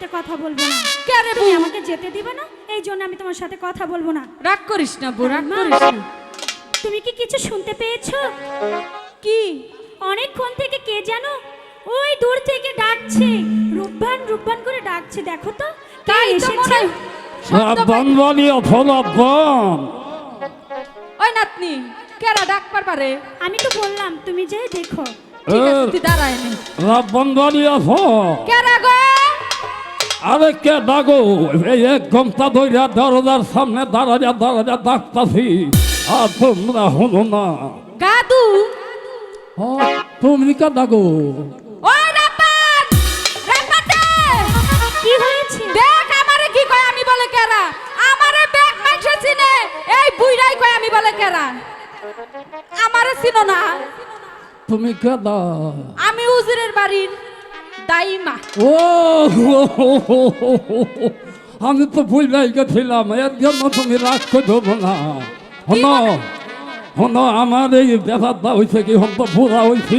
রে তুমি আমাকে যেতে দিবে না? এই জন্য আমি তোমার সাথে কথা বলব না। রাগ করিস না বউ রাগ করিস না। তুমি কি কিছু শুনতে পেয়েছ? কি? অনেকক্ষণ থেকে কে জানো ওই দূর থেকে ডাকছে। রূপবান রূপবান করে ডাকছে দেখো তো। কে তাই তো এসেছে? মনে হয় শব্দ পাই- সাবধান বানিয়ে ফলাফল ওই নাতনি কেরা ডাক পারবারে আমি তো বললাম তুমি যে দেখো। ঠিক আছে তুই দাঁড়ায় নে রাবণ বানিয়ে ফল কেরা গো? আরে কে ডাগো এই এক ঘণ্টা ধইরা দরজার সামনে দাঁড়াইয়া দাঁড়াইয়া ডাকতাছি। আর তোমরা হলো না। ও, তুমি কে রাপাতে কি হয়েছে? দেখ আমারে কি কয় আমি বলে কেরা। আমারে ব্যাগ মাইছে চিনে এই বুইরাই কয় আমি বলে কেরা। আমারে চিনো না। তুমি কে দা? আমি উজিরের বাড়ির। দাইমা। ও আমি তো ভুল যাই গেছিলাম এর জন্য তুমি রাগ করব না। হন হন, আমার এই ব্যাপারটা হয়েছে কি হন তো ভুলা হয়েছি